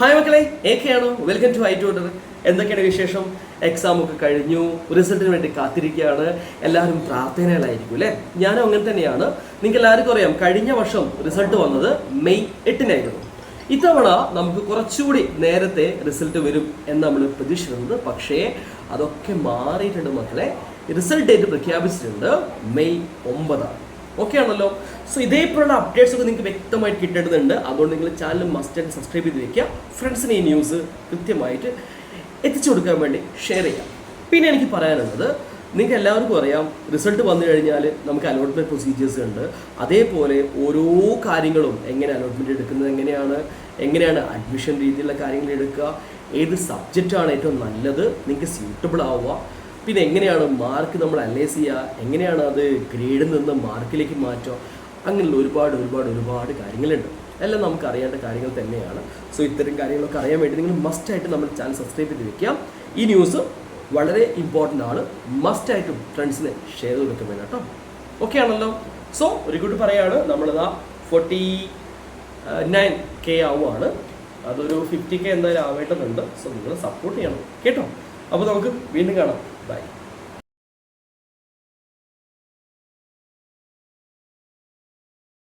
Hi മക്കളെ ആണോ? Welcome to I tutor എന്തൊക്കെയാണ് വിശേഷം? എക്സാം ഒക്കെ കഴിഞ്ഞു റിസൾട്ടിന് വേണ്ടി കാത്തിരിക്കുകയാണ്. എല്ലാവരും പ്രാർത്ഥനകളായിരിക്കും അല്ലേ? ഞാനും അങ്ങനെ തന്നെയാണ്. നിങ്ങൾക്ക് എല്ലാവർക്കും അറിയാം കഴിഞ്ഞ വർഷം റിസൾട്ട് വന്നത് മെയ് എട്ടിനായിരുന്നു. ഇത്തവണ നമുക്ക് കുറച്ചുകൂടി നേരത്തെ റിസൾട്ട് വരും എന്ന് നമ്മൾ പ്രതീക്ഷിക്കുന്നത് പക്ഷേ അതൊക്കെ മാറിയിട്ടുണ്ട് മക്കളെ. റിസൾട്ട് ഡേറ്റ് പ്രഖ്യാപിച്ചിട്ടുണ്ട് മെയ് ഒമ്പതാണ്. ഓക്കെ ആണല്ലോ. സോ ഇതേപോലുള്ള അപ്ഡേറ്റ്സ് ഒക്കെ നിങ്ങൾക്ക് വ്യക്തമായിട്ട് കിട്ടേണ്ടതുണ്ട്. അതുകൊണ്ട് നിങ്ങൾ ചാനൽ മസ്റ്റ് ആയിട്ട് സബ്സ്ക്രൈബ് ചെയ്ത് വെക്കുക ഫ്രണ്ട്സിന് ഈ ന്യൂസ് കൃത്യമായിട്ട് എത്തിച്ചു കൊടുക്കാൻ വേണ്ടി ഷെയർ ചെയ്യാം പിന്നെ എനിക്ക് പറയാനുള്ളത് നിങ്ങൾക്ക് എല്ലാവർക്കും അറിയാം റിസൾട്ട് വന്നു കഴിഞ്ഞാൽ നമുക്ക് അലോട്ട്മെന്റ് പ്രൊസീജിയേഴ്സ് ഉണ്ട്. അതേപോലെ ഓരോ കാര്യങ്ങളും എങ്ങനെ അലോട്ട്മെന്റ് എടുക്കുന്നത് എങ്ങനെയാണ് എങ്ങനെയാണ് അഡ്മിഷൻ രീതിയിലുള്ള കാര്യങ്ങൾ എടുക്കുക ഏത് സബ്ജക്റ്റാണ് ഏറ്റവും നല്ലത് നിങ്ങൾക്ക് സ്യൂട്ടബിൾ ആവുക. പിന്നെ എങ്ങനെയാണ് മാർക്ക് നമ്മൾ അനലൈസ് ചെയ്യുക? എങ്ങനെയാണ് അത് ഗ്രേഡിൽ നിന്ന് മാർക്കിലേക്ക് മാറ്റുക? അങ്ങനെയുള്ള ഒരുപാട് ഒരുപാട് ഒരുപാട് കാര്യങ്ങളുണ്ട്. എല്ലാം നമുക്ക് അറിയേണ്ട കാര്യങ്ങൾ തന്നെയാണ്. സോ ഇത്തരം കാര്യങ്ങളൊക്കെ അറിയാൻ വേണ്ടി നിങ്ങൾ മസ്റ്റായിട്ട് നമ്മുടെ ചാനൽ സബ്സ്ക്രൈബ് ചെയ്ത് വെക്കുക. ഈ ന്യൂസ് വളരെ ഇമ്പോർട്ടന്റ് ആണ്. മസ്റ്റായിട്ടും ഫ്രണ്ട്സിന് ഷെയർ ചെയ്ത് കൊടുക്കാൻ കേട്ടോ. ഓക്കെ ആണല്ലോ? സോ ഒരു കൂട്ടി പറയാണ് നമ്മളിതാ ഫോർട്ടി നയൻ കെ ആവുകയാണ് അതൊരു ഫിഫ്റ്റി കെ എന്തായാലും ആവേണ്ടതുണ്ട്. സോ നിങ്ങൾ സപ്പോർട്ട് ചെയ്യണം. കേട്ടോ? അപ്പോൾ നമുക്ക് വീണ്ടും കാണാം. ബൈ.